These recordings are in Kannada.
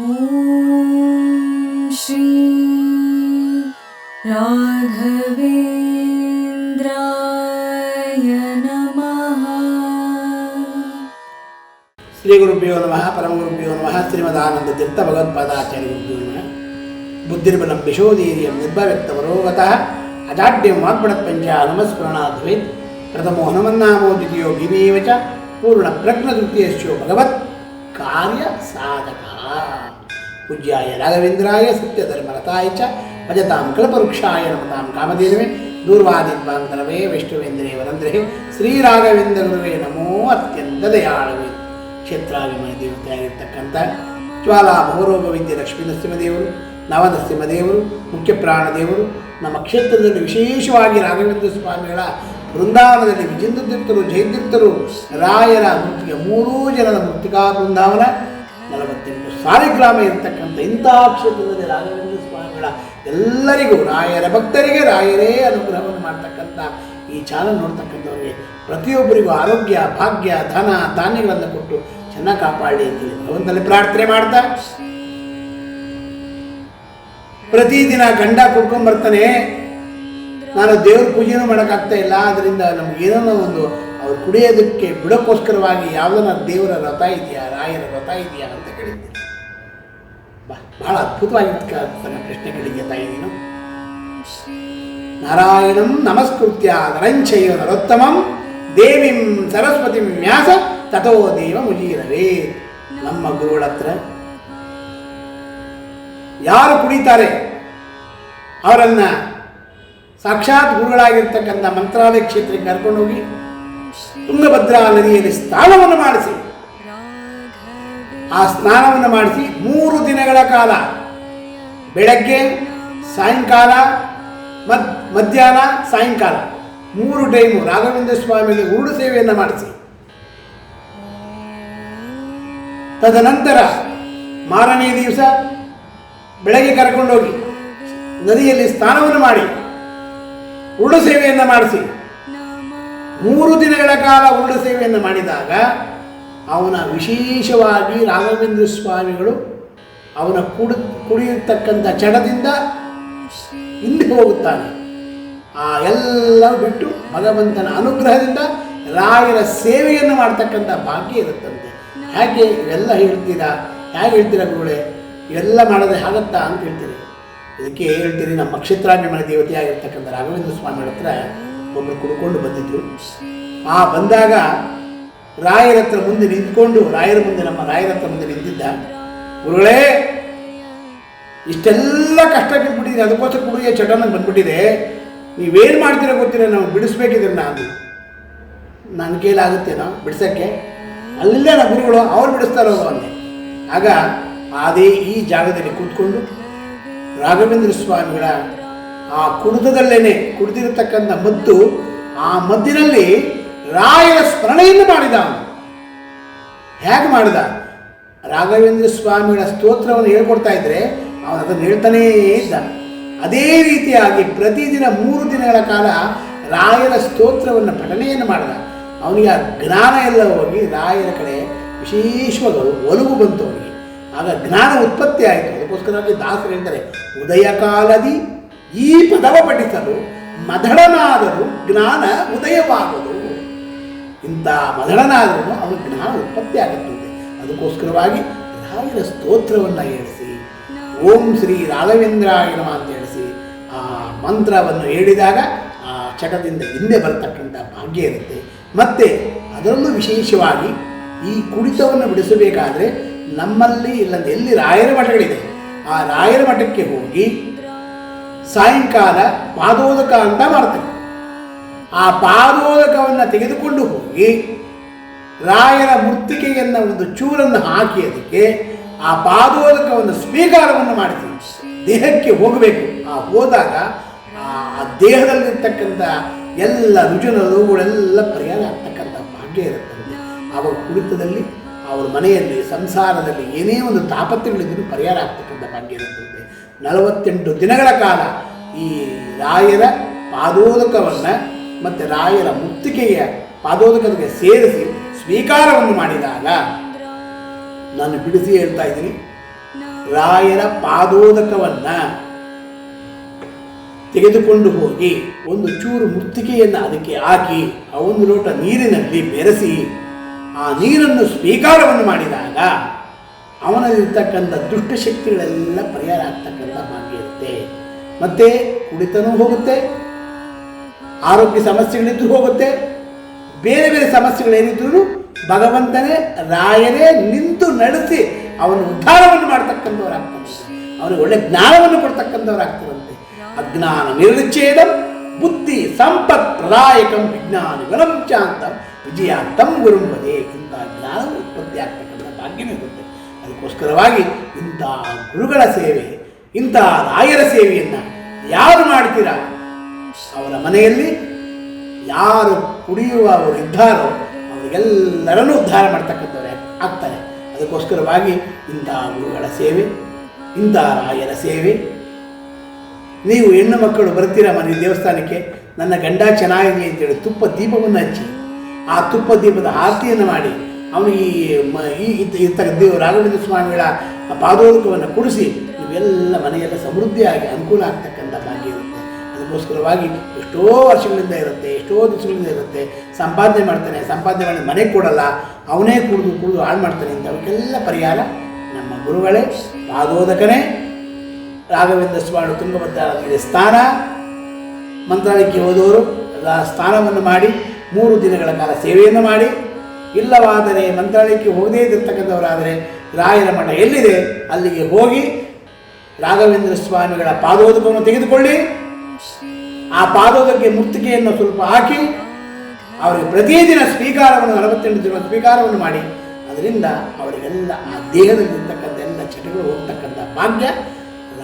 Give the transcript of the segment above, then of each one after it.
ॐ श्री राघवेन्द्राय नमः श्रीगुरुभ्यो नमः परमगुरुभ्यो नमः श्रीमदानन्दतीर्थभगवत्पादाचार्यगुरुभ्यो नमः बुद्धिर्बलं विशोधीर्यं निर्भव्यक्तमरोगतः अजाड्यं वाग्पणपञ्च हनुमस्मरणाद्वैत् प्रथमो हनुमन्नामो द्वितीयो भीमेव च पूर्णप्रज्ञतृतीयश्चो भगवत् कार्यसाधकः ಪೂಜ್ಯಾಯ ರಾಘವೇಂದ್ರಾಯ ಸತ್ಯಧರ್ಮರತಾಯ ಚ ಭಜತಾಂ ಕಲ್ಪವೃಕ್ಷಾಯ ನಮತಾಂ ಕಾಮಧೇನವೇ ದೂರ್ವಾದಿದ್ವಾಂತರವೇ ವೈಷ್ಣವೇಂದ್ರೇ ವರಂದ್ರೇ ಶ್ರೀರಾಘವೇಂದ್ರ ಗುರುವೇ ನಮೋ ಅತ್ಯಂತ ದಯಾಳವೇ. ಕ್ಷೇತ್ರಾಭಿಮಾನಿ ದೇವತೆಯಾಗಿರ್ತಕ್ಕಂಥ ಜ್ವಾಲಾ ಭವರೋಗ ವಿದ್ಯೆ ಲಕ್ಷ್ಮೀ ನರಸಿಂಹದೇವರು ನವನರಸಿಂಹದೇವರು ಮುಖ್ಯ ಪ್ರಾಣದೇವರು ನಮ್ಮ ಕ್ಷೇತ್ರದಲ್ಲಿ ವಿಶೇಷವಾಗಿ ರಾಘವೇಂದ್ರ ಸ್ವಾಮಿಗಳ ಬೃಂದಾವನದಲ್ಲಿ ವಿಜೇಂದ್ರತೀರ್ಥರು ಜಯತೀರ್ಥರು ರಾಯರ ಮೂರ್ತಿಗೆ ಮೂರೂ ಜನರ ಮೃತ್ತಿಕಾ ಬೃಂದಾವನ ನಲವತ್ತೆಂಟು ಸಾರಿಗ್ರಾಮ ಇರತಕ್ಕಂಥ ಇಂತಹ ಕ್ಷೇತ್ರದಲ್ಲಿ ರಾಘವೇಂದ್ರ ಸ್ವಾಮಿಗಳ ಎಲ್ಲರಿಗೂ, ರಾಯರ ಭಕ್ತರಿಗೆ ರಾಯರೇ ಅನುಗ್ರಹವನ್ನು ಮಾಡ್ತಕ್ಕಂಥ ಈ ಚಾನಲ್ ನೋಡ್ತಕ್ಕಂಥವ್ರಿಗೆ ಪ್ರತಿಯೊಬ್ಬರಿಗೂ ಆರೋಗ್ಯ, ಭಾಗ್ಯ, ಧನ, ಧಾನ್ಯಗಳನ್ನು ಕೊಟ್ಟು ಚೆನ್ನಾಗಿ ಕಾಪಾಡಲಿ ಅಂತೇಳಿ ಭಗವಂತನಲ್ಲಿ ಪ್ರಾರ್ಥನೆ ಮಾಡ್ತಾ ಪ್ರತಿದಿನ ಗಂಡ ಕುಡ್ಕೊಂಡ್ಬರ್ತಾನೆ ನಾನು ದೇವ್ರ ಪೂಜೆನೂ ಮಾಡೋಕ್ಕಾಗ್ತಾ ಇಲ್ಲ ಅದರಿಂದ ನಮಗೇನೋ ಒಂದು ಅವ್ರು ಕುಡಿಯೋದಕ್ಕೆ ಬಿಡೋಕ್ಕೋಸ್ಕರವಾಗಿ ಯಾವುದನ್ನ ದೇವರ ರಥ ಇದೆಯಾ, ರಾಯರ ರಥ ಇದೆಯಾ ಅಂತ ಕೇಳಿದ್ದೀನಿ ಬಹಳ ಅದ್ಭುತವಾಗಿರ್ತಕ್ಕಂಥ ಪ್ರಶ್ನೆಗಳಿಗೆ ತಾಯಿ ನೀನು ನಾರಾಯಣಂ ನಮಸ್ಕೃತ್ಯ ನರಂಚಯ ನರೋತ್ತಮಂ ದೇವಿಂ ಸರಸ್ವತಿಂ ವ್ಯಾಸ ತಥೋ ದೇವ ಮುಜೀರವೇ ನಮ್ಮ ಗುರುಗಳ ಹತ್ರ ಯಾರು ಕುಡಿತಾರೆ, ಅವರನ್ನ ಸಾಕ್ಷಾತ್ ಗುರುಗಳಾಗಿರ್ತಕ್ಕಂಥ ಮಂತ್ರಾಲಯ ಕ್ಷೇತ್ರಕ್ಕೆ ಕರ್ಕೊಂಡೋಗಿ ತುಂಗಭದ್ರಾ ನದಿಯಲ್ಲಿ ಸ್ನಾನವನ್ನು ಮಾಡಿಸಿ. ಆ ಸ್ನಾನವನ್ನು ಮಾಡಿಸಿ ಮೂರು ದಿನಗಳ ಕಾಲ, ಬೆಳಗ್ಗೆ, ಸಾಯಂಕಾಲ, ಮದ್, ಮಧ್ಯಾಹ್ನ, ಸಾಯಂಕಾಲ, ಮೂರು ಟೈಮು ರಾಘವೇಂದ್ರ ಸ್ವಾಮಿಗೆ ಉರುಳು ಸೇವೆಯನ್ನು ಮಾಡಿಸಿ. ತದನಂತರ ಮಾರನೇ ದಿವಸ ಬೆಳಗ್ಗೆ ಕರ್ಕೊಂಡೋಗಿ ನದಿಯಲ್ಲಿ ಸ್ನಾನವನ್ನು ಮಾಡಿ ಉರುಳು ಸೇವೆಯನ್ನು ಮಾಡಿಸಿ. ಮೂರು ದಿನಗಳ ಕಾಲ ಉರುಳು ಸೇವೆಯನ್ನು ಮಾಡಿದಾಗ ಅವನ ವಿಶೇಷವಾಗಿ ರಾಘವೇಂದ್ರ ಸ್ವಾಮಿಗಳು ಅವನ ಕುಡಿ, ಕುಡಿಯತಕ್ಕಂಥ ಚಡದಿಂದ ಹಿಂದೆ ಹೋಗುತ್ತಾನೆ. ಆ ಎಲ್ಲ ಬಿಟ್ಟು ಭಗವಂತನ ಅನುಗ್ರಹದಿಂದ ರಾಯರ ಸೇವೆಯನ್ನು ಮಾಡ್ತಕ್ಕಂಥ ಭಾಗ್ಯ ಇರುತ್ತಂತೆ. ಹೇಗೆ ಇವೆಲ್ಲ ಹೇಳ್ತೀರಾ? ಹೇಗೆ ಹೇಳ್ತೀರಾ ಗುರುಗಳೇ? ಇವೆಲ್ಲ ಮಾಡೋದೇ ಆಗತ್ತಾ ಅಂತ ಹೇಳ್ತೀರಿ. ಇದಕ್ಕೆ ಹೇಳ್ತೀರಿ ನಮ್ಮ ಕ್ಷೇತ್ರಾಭಿಮಾನ ದೇವತೆಯಾಗಿರ್ತಕ್ಕಂಥ ರಾಘವೇಂದ್ರ ಸ್ವಾಮಿಗಳ ಹತ್ರ ಒಬ್ಬರು ಕುಡ್ಕೊಂಡು ಬಂದಿದ್ರು. ಆ ಬಂದಾಗ ರಾಯರ ಹತ್ರ ಮುಂದೆ ನಿಂತ್ಕೊಂಡು, ರಾಯರ ಮುಂದೆ ನಮ್ಮ ರಾಯರ ಹತ್ರ ಮುಂದೆ ನಿಂತಿದ್ದ. ಗುರುಗಳೇ, ಇಷ್ಟೆಲ್ಲ ಕಷ್ಟ ಬಿಟ್ಬಿಟ್ಟಿದೆ ಅದಕ್ಕೋಸ್ಕರ ಕುಡಿಯ ಚಟನ ಬಂದ್ಬಿಟ್ಟಿದೆ. ನೀವೇನು ಮಾಡ್ತೀರೋ ಗೊತ್ತಿಲ್ಲ, ನಾವು ಬಿಡಿಸ್ಬೇಕಿದ್ರೆ ನಾನು. ನನ್ನ ಕೈಲಾಗುತ್ತೇನೋ ಬಿಡ್ಸೋಕ್ಕೆ. ಅಲ್ಲೇ ನಮ್ಮ ಗುರುಗಳು ಅವ್ರು ಬಿಡಿಸ್ತಾರೋ ಅಲ್ಲಿ ಆಗ ಅದೇ ಈ ಜಾಗದಲ್ಲಿ ಕೂತ್ಕೊಂಡು ರಾಘವೇಂದ್ರ ಸ್ವಾಮಿಗಳ ಆ ಕುಡಿತದಲ್ಲೇನೆ, ಕುಡಿದಿರತಕ್ಕಂಥ ಮದ್ದು, ಆ ಮದ್ದಿನಲ್ಲಿ ರಾಯರ ಸ್ಮರಣೆಯನ್ನು ಮಾಡಿದ ಹೇಗೆ ಮಾಡಿದ ರಾಘವೇಂದ್ರ ಸ್ವಾಮಿಗಳ ಸ್ತೋತ್ರವನ್ನು ಹೇಳ್ಕೊಡ್ತಾ ಇದ್ರೆ ಅವನು ಅದನ್ನು ಹೇಳ್ತಾನೇ ಇದ್ದ ಅದೇ ರೀತಿಯಾಗಿ ಪ್ರತಿದಿನ ಮೂರು ದಿನಗಳ ಕಾಲ ರಾಯರ ಸ್ತೋತ್ರವನ್ನು ಪಠನೆಯನ್ನು ಮಾಡಿದ. ಅವನಿಗೆ ಆ ಜ್ಞಾನ ಎಲ್ಲ ಹೋಗಿ ರಾಯರ ಕಡೆ ವಿಶೇಷವಾಗಿ ಒಲವು ಬಂತು ಅವನಿಗೆ. ಆಗ ಜ್ಞಾನ ಉತ್ಪತ್ತಿ ಆಯಿತು. ಅದಕ್ಕೋಸ್ಕರವಾಗಿ ದಾಸರು ಹೇಳ್ತಾರೆ ಉದಯ ಕಾಲದಿ ಈ ಪದವ ಪಠಿಸಲು ಮದಳನಾದರೂ ಜ್ಞಾನ ಉದಯವಾಗದು. ಇಂಥ ಮದಳನಾದರೂ ಅವನ ಜ್ಞಾನ ಉತ್ಪತ್ತಿ ಆಗುತ್ತದೆ ಅದಕ್ಕೋಸ್ಕರವಾಗಿ ರಾಯರ ಸ್ತೋತ್ರವನ್ನು ಹೇಳಿಸಿ, ಓಂ ಶ್ರೀ ರಾಘವೇಂದ್ರಾಯ ನಮ ಅಂತ ಹೇಳಿಸಿ, ಆ ಮಂತ್ರವನ್ನು ಹೇಳಿದಾಗ ಆ ಚಟದಿಂದ ಹಿಂದೆ ಬರತಕ್ಕಂಥ ಭಾಗ್ಯ ಇರುತ್ತೆ. ಮತ್ತು ಅದರಲ್ಲೂ ವಿಶೇಷವಾಗಿ ಈ ಕುಡಿತವನ್ನು ಬಿಡಿಸಬೇಕಾದ್ರೆ ನಮ್ಮಲ್ಲಿ ಇಲ್ಲದೆ ಎಲ್ಲಿ ರಾಯರ ಮಠಗಳಿದೆ, ಆ ರಾಯರ ಮಠಕ್ಕೆ ಹೋಗಿ ಸಾಯಂಕಾಲ ಪಾದೋದಕ ಅಂತ ಮಾಡ್ತೇವೆ. ಆ ಪಾದೋದಕವನ್ನು ತೆಗೆದುಕೊಂಡು ಹೋಗಿ ರಾಯರ ಮೃತ್ತಿಕೆಯನ್ನು ಒಂದು ಚೂರನ್ನು ಹಾಕಿ ಅದಕ್ಕೆ ಆ ಪಾದೋದಕವನ್ನು ಸ್ವೀಕಾರವನ್ನು ಮಾಡ್ತೀವಿ. ದೇಹಕ್ಕೆ ಹೋಗಬೇಕು. ಆ ಹೋದಾಗ ಆ ದೇಹದಲ್ಲಿರ್ತಕ್ಕಂಥ ಎಲ್ಲ ರುಜುನ ರೋಗಗಳೆಲ್ಲ ಪರಿಹಾರ ಆಗ್ತಕ್ಕಂಥ ಭಾಗ್ಯ ಇರುತ್ತೆ. ಅವರ ಕುಡಿತದಲ್ಲಿ ಅವರ ಮನೆಯಲ್ಲಿ ಸಂಸಾರದಲ್ಲಿ ಏನೇ ಒಂದು ತಾಪತ್ರೆಗಳಿದ್ದರೂ ಪರಿಹಾರ ಆಗ್ತಕ್ಕಂಥ ಭಾಗ್ಯ ಇರುತ್ತಂತೆ ನಲವತ್ತೆಂಟು ದಿನಗಳ ಕಾಲ ಈ ರಾಯರ ಪಾದೋದಕವನ್ನು ಮತ್ತು ರಾಯರ ಮುತ್ತಿಗೆಯ ಪಾದೋದಕಕ್ಕೆ ಸೇರಿಸಿ ಸ್ವೀಕಾರವನ್ನು ಮಾಡಿದಾಗ ನಾನು ಬಿಡಿಸಿ ಹೇಳ್ತಾ ಇದ್ದೀನಿ. ರಾಯರ ಪಾದೋದಕವನ್ನು ತೆಗೆದುಕೊಂಡು ಹೋಗಿ ಒಂದು ಚೂರು ಮುತ್ತಿಗೆಯನ್ನು ಅದಕ್ಕೆ ಹಾಕಿ ಆ ಒಂದು ಲೋಟ ನೀರಿನಲ್ಲಿ ಬೆರೆಸಿ ಆ ನೀರನ್ನು ಸ್ವೀಕಾರವನ್ನು ಮಾಡಿದಾಗ ಅವನಲ್ಲಿರ್ತಕ್ಕಂಥ ದುಷ್ಟಶಕ್ತಿಗಳೆಲ್ಲ ಪರಿಹಾರ ಆಗ್ತಕ್ಕಂಥ ಭಾಗ್ಯ ಇರುತ್ತೆ. ಮತ್ತೆ ಕುಡಿತನೂ ಹೋಗುತ್ತೆ, ಆರೋಗ್ಯ ಸಮಸ್ಯೆಗಳಿದ್ದು ಹೋಗುತ್ತೆ, ಬೇರೆ ಬೇರೆ ಸಮಸ್ಯೆಗಳೇನಿದ್ರು ಭಗವಂತನೇ ರಾಯರೇ ನಿಂತು ನಡೆಸಿ ಅವನ ಉದ್ಧಾರವನ್ನು ಮಾಡ್ತಕ್ಕಂಥವ್ರಾಗ್ತಾನೆ. ಅವನಿಗೆ ಒಳ್ಳೆ ಜ್ಞಾನವನ್ನು ಕೊಡ್ತಕ್ಕಂಥವ್ರಾಗ್ತಾರಂತೆ ಅಜ್ಞಾನ ನಿರ್ವಿಚ್ಛೇದಂ ಬುದ್ಧಿ ಸಂಪತ್ ಪ್ರದಾಯಕಂ ವಿಜ್ಞಾನ ವಿನಂಚಾಂತಂ ವಿಜಯಾಂತಂ ಗುರುಂಬದೆ ಇಂಥ ಜ್ಞಾನ ಉತ್ಪತ್ತಿ ಆಗ್ತಕ್ಕಂಥ ಭಾಗ್ಯವೇ ಇರುತ್ತೆ ಅದಕ್ಕೋಸ್ಕರವಾಗಿ ಇಂಥ ಗುರುಗಳ ಸೇವೆ, ಇಂಥ ರಾಯರ ಸೇವೆಯನ್ನು ಯಾರು ಮಾಡ್ತೀರ? ಅವರ ಮನೆಯಲ್ಲಿ ಯಾರು ಕುಡಿಯುವವರು ಇದ್ದಾರೋ ಅವರಿಗೆಲ್ಲರನ್ನೂ ಉದ್ಧಾರ ಮಾಡ್ತಕ್ಕಂಥವ್ರೆ ಆಗ್ತಾರೆ. ಅದಕ್ಕೋಸ್ಕರವಾಗಿ ಇಂಥ ಗುರುಗಳ ಸೇವೆ, ಇಂಥ ರಾಯರ ಸೇವೆ. ನೀವು ಹೆಣ್ಣು ಮಕ್ಕಳು ಬರ್ತೀರ ಮನೆ ದೇವಸ್ಥಾನಕ್ಕೆ? ನನ್ನ ಗಂಡ ಚೆನ್ನಾಗಿದೆ ಅಂತೇಳಿ ತುಪ್ಪ ದೀಪವನ್ನು ಹಚ್ಚಿ, ಆ ತುಪ್ಪ ದೀಪದ ಆರತಿಯನ್ನು ಮಾಡಿ ಅವನಿಗೆ ಈ ಈ ದೇವ ರಾಘವೇಂದ್ರ ಸ್ವಾಮಿಗಳ ಪಾದೋದಕವನ್ನು ಕುಡಿಸಿ ಇವೆಲ್ಲ ಮನೆಯೆಲ್ಲ ಸಮೃದ್ಧಿಯಾಗಿ ಅನುಕೂಲ ಆಗ್ತಕ್ಕಂಥ ಭಾಗ್ಯ ಇರುತ್ತೆ. ಅದಕ್ಕೋಸ್ಕರವಾಗಿ ಎಷ್ಟೋ ವರ್ಷಗಳಿಂದ ಇರುತ್ತೆ, ಎಷ್ಟೋ ದಿವಸಗಳಿಂದ ಇರುತ್ತೆ. ಸಂಪಾದನೆ ಮಾಡ್ತಾನೆ, ಸಂಪಾದನೆಗಳನ್ನ ಮನೆಗೆ ಕೊಡಲ್ಲ, ಅವನೇ ಕುಡಿದು ಕುಡಿದು ಹಾಳು ಮಾಡ್ತಾನೆ ಅಂತ ಅವಕ್ಕೆಲ್ಲ ಪರಿಹಾರ ನಮ್ಮ ಗುರುಗಳೇ, ಪಾದೋದಕನೇ. ರಾಘವೇಂದ್ರ ಸ್ವಾಮಿ ತುಂಗಭದ್ರಾದಲ್ಲಿ ಸ್ಥಾನ. ಮಂತ್ರಾಲಯಕ್ಕೆ ಹೋದವರು ಸ್ಥಾನವನ್ನು ಮಾಡಿ, ಮೂರು ದಿನಗಳ ಕಾಲ ಸೇವೆಯನ್ನು ಮಾಡಿ. ಇಲ್ಲವಾದರೆ ಮಂತ್ರಾಲಯಕ್ಕೆ ಹೋಗದೇ ಇದ್ದಿರ್ತಕ್ಕಂಥವರಾದರೆ ರಾಯರ ಮಠ ಎಲ್ಲಿದೆ? ಅಲ್ಲಿಗೆ ಹೋಗಿ ರಾಘವೇಂದ್ರ ಸ್ವಾಮಿಗಳ ಪಾದೋದಕವನ್ನು ತೆಗೆದುಕೊಳ್ಳಿ. ಆ ಪಾದೋದಕ್ಕೆ ಮುತ್ತಿಗೆಯನ್ನು ಸ್ವಲ್ಪ ಹಾಕಿ ಅವರಿಗೆ ಪ್ರತಿದಿನ ಸ್ವೀಕಾರವನ್ನು ನಲವತ್ತೆಂಟು ದಿನ ಸ್ವೀಕಾರವನ್ನು ಮಾಡಿ. ಅದರಿಂದ ಅವರಿಗೆಲ್ಲ ಆ ದೇಹದಲ್ಲಿರ್ತಕ್ಕಂಥ ಎಲ್ಲ ಚಟಗಳು ಹೋಗ್ತಕ್ಕಂಥ ಭಾಗ್ಯ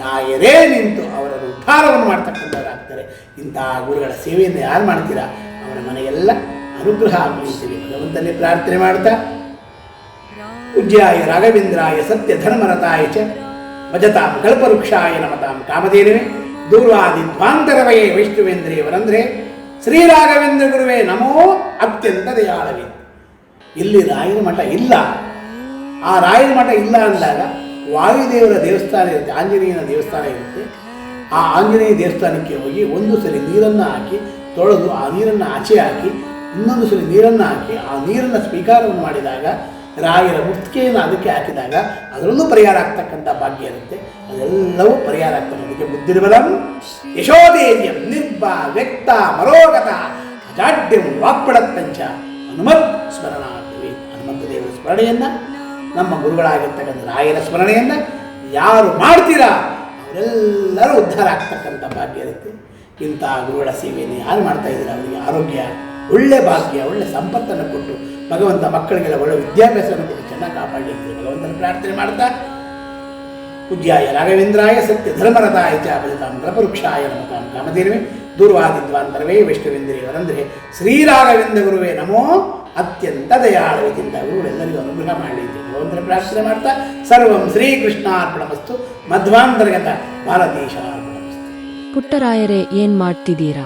ರಾಯರೇ ನಿಂತು ಅವರನ್ನು ಉದ್ಧಾರವನ್ನು ಮಾಡ್ತಕ್ಕಂಥವರಾಗ್ತಾರೆ. ಇಂತಹ ಗುರುಗಳ ಸೇವೆಯನ್ನು ಯಾರು ಮಾಡ್ತೀರಾ? ಅವರ ಮನೆಗೆಲ್ಲ ಅನುಗ್ರಹ ಆಗಲಿದ್ದೀವಿ ಭಗವಂತನೇ ಪ್ರಾರ್ಥನೆ ಮಾಡ್ತಾ ಪೂಜ್ಯಾಯ ರಾಘವೇಂದ್ರಾಯ ಸತ್ಯ ಧರ್ಮರತಾಯ ಚ ಭಜತಾಂ ಕಲ್ಪವೃಕ್ಷಾಯ ನಮತಾಂ ಕಾಮಧೇನುವೆ. ದೂರ್ವಾದಿ ಧ್ವಾಂತರವಯೇ ವೈಷ್ಣವೇಂದ್ರಿಯವರಂದ್ರೆ ಶ್ರೀ ರಾಘವೇಂದ್ರ ಗುರುವೇ ನಮೋ ಅತ್ಯಂತ ದಯಾಳವೇ. ಇಲ್ಲಿ ರಾಯನ ಮಠ ಇಲ್ಲ. ಆ ರಾಯನ ಮಠ ಇಲ್ಲ ಅಂದಾಗ ವಾಯುದೇವರ ದೇವಸ್ಥಾನ ಇರುತ್ತೆ, ಆಂಜನೇಯನ ದೇವಸ್ಥಾನ ಇರುತ್ತೆ. ಆ ಆಂಜನೇಯ ದೇವಸ್ಥಾನಕ್ಕೆ ಹೋಗಿ ಒಂದು ಸರಿ ನೀರನ್ನು ಹಾಕಿ, ತೊಳೆದು ಆ ನೀರನ್ನು ಆಚೆ ಹಾಕಿ ಇನ್ನೊಂದು ಸಲ ನೀರನ್ನು ಹಾಕಿ, ಆ ನೀರನ್ನು ಸ್ವೀಕಾರವನ್ನು ಮಾಡಿದಾಗ, ರಾಯರ ಮುತ್ತಿಗೆಯನ್ನು ಅದಕ್ಕೆ ಹಾಕಿದಾಗ ಅದರಲ್ಲೂ ಪರಿಹಾರ ಆಗ್ತಕ್ಕಂಥ ಭಾಗ್ಯ ಇರುತ್ತೆ. ಅದೆಲ್ಲವೂ ಪರಿಹಾರ ಆಗ್ತದೆ. ಅದಕ್ಕೆ ಬುದ್ಧಿರ್ಬಲಂ ಯಶೋದೇವ್ಯಂ ನಿರ್ಭ ವ್ಯಕ್ತ ಮರೋಗತ ಅಜಾಡ್ಯಂ ವಾಕ್ಪಡತ್ತಂಚ ಹನುಮತ್ ಸ್ಮರಣಾರ್ಥವೇ. ಹನುಮಂತ ದೇವರ ಸ್ಮರಣೆಯನ್ನು, ನಮ್ಮ ಗುರುಗಳಾಗಿರ್ತಕ್ಕಂಥ ರಾಯರ ಸ್ಮರಣೆಯನ್ನು ಯಾರು ಮಾಡ್ತೀರಾ, ಅವರೆಲ್ಲರೂ ಉದ್ಧಾರ ಆಗ್ತಕ್ಕಂಥ ಭಾಗ್ಯ ಇರುತ್ತೆ. ಇಂಥ ಗುರುಗಳ ಸೇವೆಯನ್ನು ಯಾರು ಮಾಡ್ತಾ ಇದ್ದೀರಾ? ಅವರಿಗೆ ಆರೋಗ್ಯ ಒಳ್ಳೆ ಭಾಗ್ಯ, ಒಳ್ಳೆ ಸಂಪತ್ತನ್ನು ಕೊಟ್ಟು ಭಗವಂತ ಮಕ್ಕಳಿಗೆಲ್ಲ ಒಳ್ಳೆ ವಿದ್ಯಾಭ್ಯಾಸವನ್ನು ಕೊಟ್ಟು ಚೆನ್ನಾಗಿ ಕಾಪಾಡಲಿಕ್ಕೆ ಭಗವಂತನ ಪ್ರಾರ್ಥನೆ ಮಾಡ್ತಾ ಪೂಜ್ಯಾಯ ರಾಘವೇಂದ್ರಾಯ ಸತ್ಯ ಧರ್ಮರಥಾಯ ಚ ಬಲಿತಾಂ ನೃಪವೃಕ್ಷಾಯ ನಮತಾಂ ಕಾಮಧೇನುವೆ ದೂರ್ವಾದಿದ್ವಾಂತರವೇ ವೈಷ್ಣವೇಂದ್ರಿಯವರಂದರೆ ಶ್ರೀರಾಘವೇಂದ್ರ ಗುರುವೇ ನಮೋ ಅತ್ಯಂತ ದಯಾಳವಿದಿಂದ ಗುರುಗಳೆಲ್ಲರಿಗೂ ಅನುಗ್ರಹ ಮಾಡಲಿ ಭಗವಂತನ ಪ್ರಾರ್ಥನೆ ಮಾಡ್ತಾ, ಸರ್ವಂ ಶ್ರೀಕೃಷ್ಣಾರ್ಪಣಮಸ್ತು ಮಧ್ವಾಂತರ್ಗತ ಭಾರತೀಶ ಪುಟ್ಟರಾಯರೇ, ಏನ್ ಮಾಡ್ತಿದ್ದೀರಾ?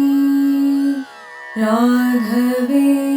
राघवे